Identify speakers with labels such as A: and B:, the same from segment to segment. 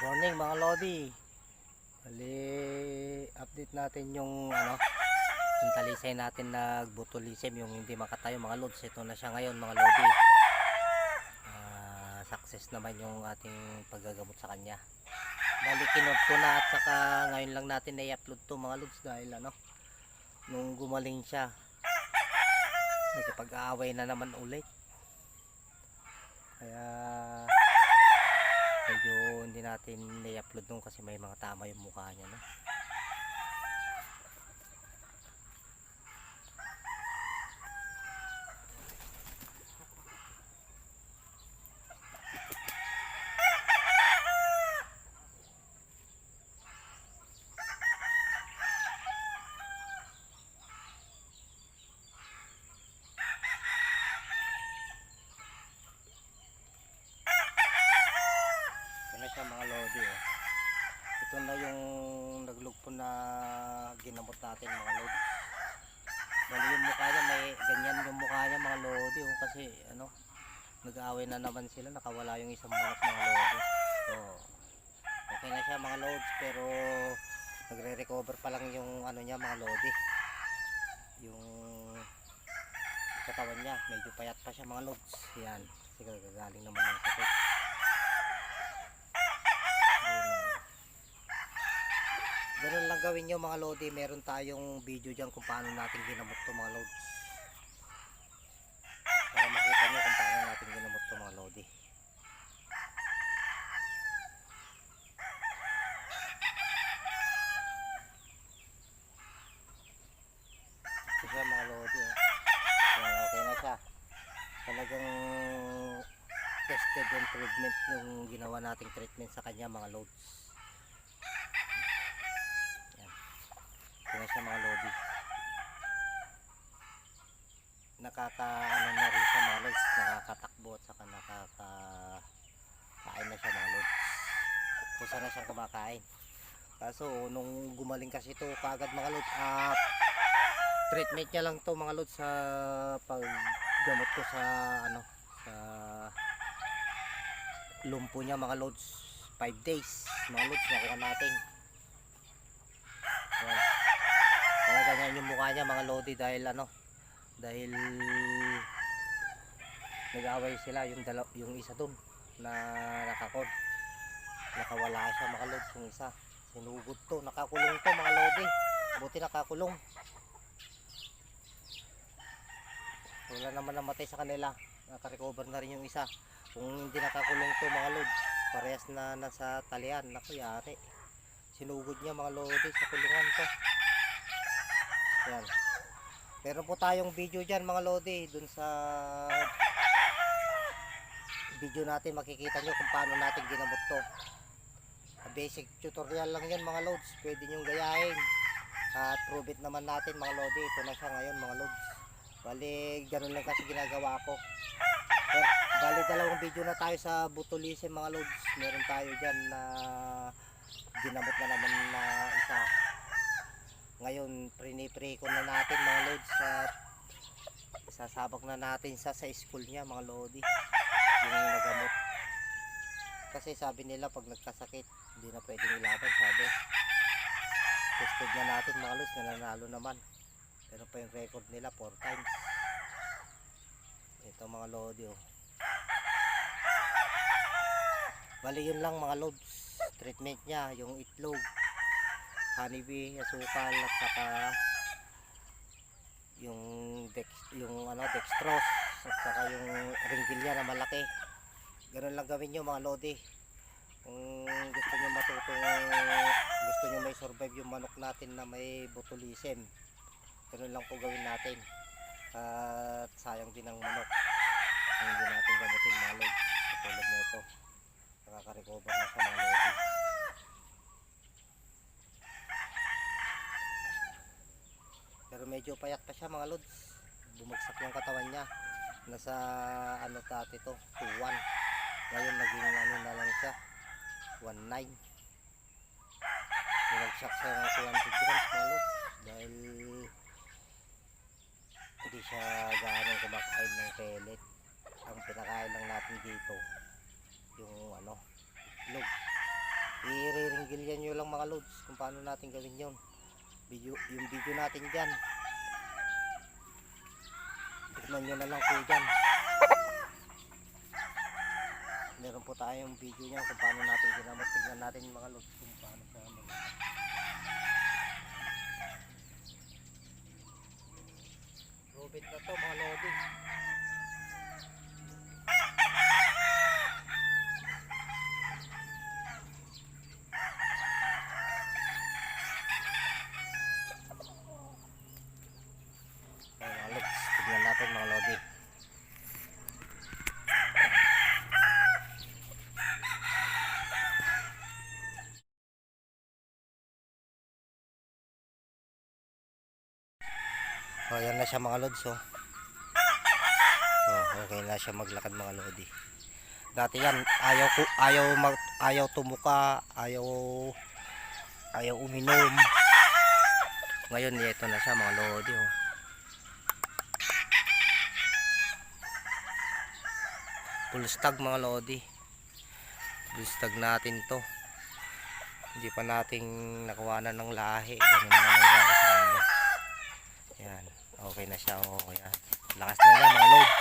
A: morning mga Lodi. Bali, update natin yung ano, yung talisay natin nagbutulism, yung hindi makatayo mga Lods. Ito na siya ngayon mga Lodi. Ah, success naman yung ating paggagamot sa kanya. Bali, kinod ko na at saka ngayon lang natin na-upload to mga Lods dahil ano, nung gumaling siya, nagkipag-aaway na naman ulit. Kaya medyo hindi natin i-upload nung kasi may mga tama yung mukha niya no? Siya mga lodi oh. Ito na yung naglugpo na ginamot natin mga lodi. Bali yung mukha niya may ganyan yung mukha niya mga lodi oh, kasi ano nag-aaway na naman sila nakawala yung isang manok mga lodi. So okay na siya mga lods pero nagre-recover pa lang yung ano niya mga lodi. Yung katawan niya medyo payat pa siya mga lods. Yan kasi gagaling naman ng sakit. Ganun lang gawin nyo mga lodi. Meron tayong video dyan kung paano natin ginamot to mga lods. Para makita nyo kung paano natin ginamot to mga lodi. Ito siya mga lodi. Oh. Okay na siya. Talagang tested treatment yung ginawa nating treatment sa kanya mga loads. Ito na siya mga lodi. Nakaka ano na rin siya mga lods. Nakakatakbo at saka nakaka kain na siya mga lods. Kusa na siyang kumakain. Kaso nung gumaling kasi to kagad mga lods ah, treatment niya lang to mga lods sa paggamot ko sa ano sa lumpo niya mga lods 5 days mga lods nakuha natin yan kaya ganyan yung mukha niya mga lodi dahil ano dahil nag-away sila yung dalaw yung isa dun na nakakon nakawala siya mga lods yung isa. Sinugod to nakakulong to mga lodi. Buti nakakulong. Wala naman namatay sa kanila. Nakarecover na rin yung isa. Kung hindi nakakulong to mga lods parehas na nasa talian. Naku yari. Sinugod niya mga lodi sa kulungan to yan. Meron po tayong video dyan mga lodi dun sa video natin makikita nyo kung paano natin ginamot to. Basic tutorial lang yan mga lods. Pwede nyo gayahin. At prove it naman natin mga lodi. Ito na siya ngayon mga lods. Bali ganun lang kasi ginagawa ko bali dalawang video na tayo sa butulisin mga lods. Meron tayo dyan na ginamot na naman na isa ngayon prinipray ko na natin mga lods at sasabak na natin sa sa school niya mga lodi. Yung nagamot. Kasi sabi nila pag nagkasakit hindi na pwedeng ilaban sabi. Tested na natin mga lods nananalo naman. Pero pa yung record nila 4 times. Ito mga lodi oh. Bali yun lang mga lods. Treatment niya yung itlog honeybee asukal at saka yung dex yung ano dextrose at saka yung ringgilya na malaki. Ganun lang gawin nyo mga lodi. Kung gusto nyo matutong gusto nyo may survive yung manok natin na may botulism ganun lang po gawin natin. At sayang din ang manok. Hindi natin gamutin mga lodi. Katulad na ito nakaka-recover na siya mga pero medyo payat pa siya mga lods. Bumagsak yung katawan niya. Nasa ano dati to 2-1 ngayon naging ano na lang siya 1-9 bumagsak siya ng 200 grams mga lods. Dahil hindi siya gaano kumakain ng pellet. Ang pinakain lang natin dito yung ano itlog mga loads kung paano natin gawin yun. Video, yung video natin dyan. Tignan nyo na lang po dyan. Meron po tayong video niya kung paano natin ginamot. Tignan natin mga loads kung paano siya mag- Robit na to mga lodi. Ayan mga lods, tignan natin mga lodi. Oh, ayan na siya mga lods oh. Oh, okay na siya maglakad mga lodi. Dati yan, ayaw ko ayaw mag, ayaw tumuka, ayaw ayaw uminom. Ngayon ito na siya mga lodi oh. Full stag mga lodi. Full natin to. Hindi pa nating nakuha ng lahi. Ganun na nangyari sa kanya. Okay na siya. Okay yan. Lakas na yan mga loads.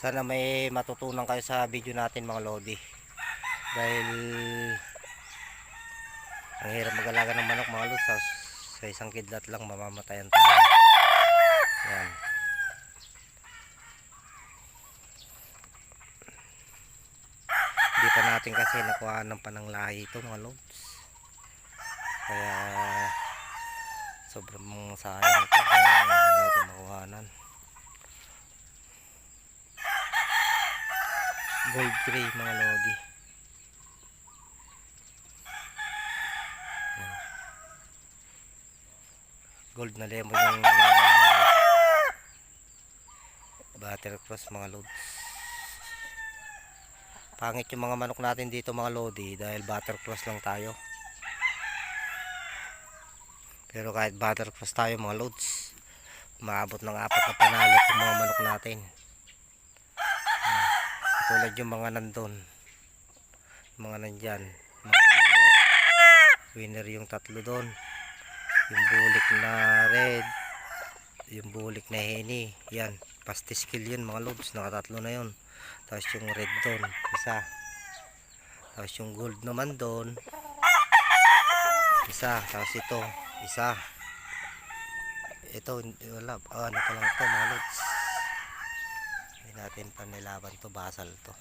A: Sana may matutunan kayo sa video natin mga lodi. Dahil ang hirap mag-alaga ng manok mga lods. Sa, sa isang kidlat lang mamamatayan tayo. Yan. Hindi pa natin kasi nakuha ng pananglahi ito mga lods. Kaya sobrang sayang ito kaya hindi natin makuhanan. Gold gray mga lodi. Gold na lemon yung buttercross mga lods. Pangit yung mga manok natin dito mga lodi dahil buttercross lang tayo. Pero kahit buttercross tayo mga loads, maabot ng apat na panalo yung mga manok natin. Ah, Katulad yung mga nandun. Mga nandyan. Mga winner. Winner yung tatlo doon. Yung bulik na red. Yung bulik na henny. Yan. Pastis kill yun mga loads. Nakatatlo na yun. Tapos yung red doon. Isa. Tapos yung gold naman doon. Isa. Tapos ito. Isa. Ito. Wala. Ah, ano pa lang ito mga loads. Hindi natin panilaban to. Basal to.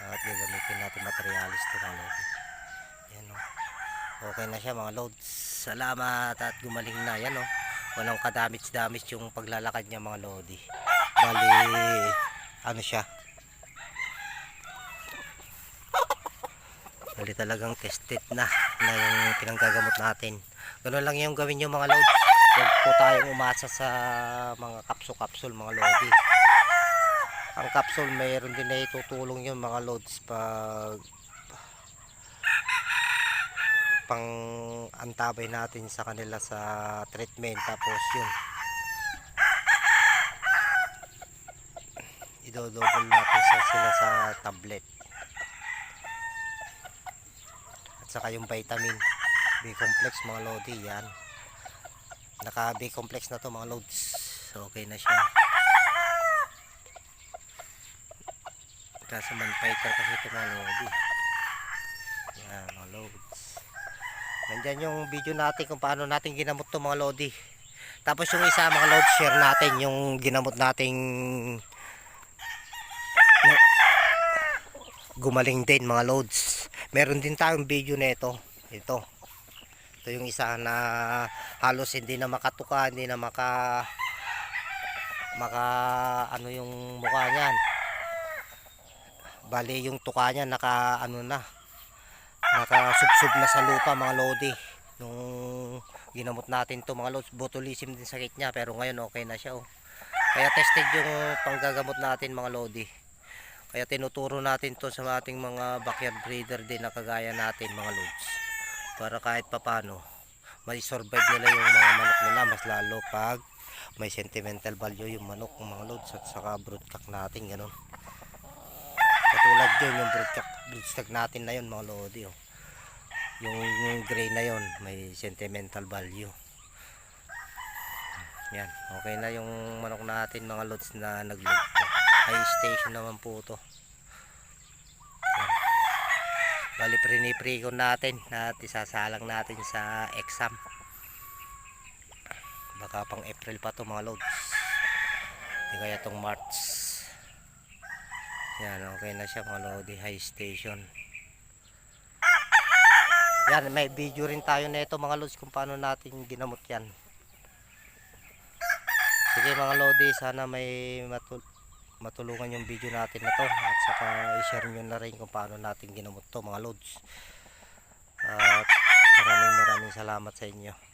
A: At gagamitin natin materialis to mga loads. Yan o. Okay na siya mga loads. Salamat at gumaling na. Yan o. Walang kadamage-damage yung paglalakad niya mga lodi. Bali, ano siya? Bali talagang tested na na yung pinanggagamot natin. Ganun lang yung gawin nyo mga lods. Huwag po tayong umasa sa mga kapso-kapsul mga lodi. Ang kapsul mayroon din na itutulong yun mga lods pag pang antabay natin sa kanila sa treatment tapos yun idodouble natin sa sila sa tablet at saka yung vitamin B-complex mga lodi yan. Naka B-complex na to mga loads okay na siya. Kaso man fighter kasi ito mga lodi. Yan mga loads nandyan yung video natin kung paano natin ginamot to mga lodi. Tapos yung isa mga loads share natin yung ginamot nating gumaling din mga loads meron din tayong video nito ito ito yung isa na halos hindi na makatuka hindi na maka maka ano yung mukha niyan bali yung tuka niya naka ano na nakasubsob na sa lupa mga lodi nung ginamot natin to mga lods botulism din sakit niya pero ngayon okay na siya oh. kaya tested yung panggagamot natin mga lodi kaya tinuturo natin to sa ating mga backyard breeder din na kagaya natin mga lods. Para kahit papano, may survive nila yung mga manok nila mas lalo pag may sentimental value yung manok ng mga lods at saka broodcock natin ganun. Katulad Tulad yun, yung broodstock, broodstock natin na yun mga lodi. Oh. Yung, yung gray na yun, may sentimental value. Yan, okay na yung manok natin mga lods na po. High station naman po to. Bali, prinipriko natin at isasalang natin sa exam. Baka pang April pa to mga lods. Hindi kaya tong March. Yan, okay na siya mga lodi. High station. Yan, may video rin tayo na ito mga lods kung paano natin ginamot yan. Sige mga lodi, sana may matul matulungan yung video natin na to at saka i-share nyo na rin kung paano natin ginamot to mga lods. At maraming maraming salamat sa inyo.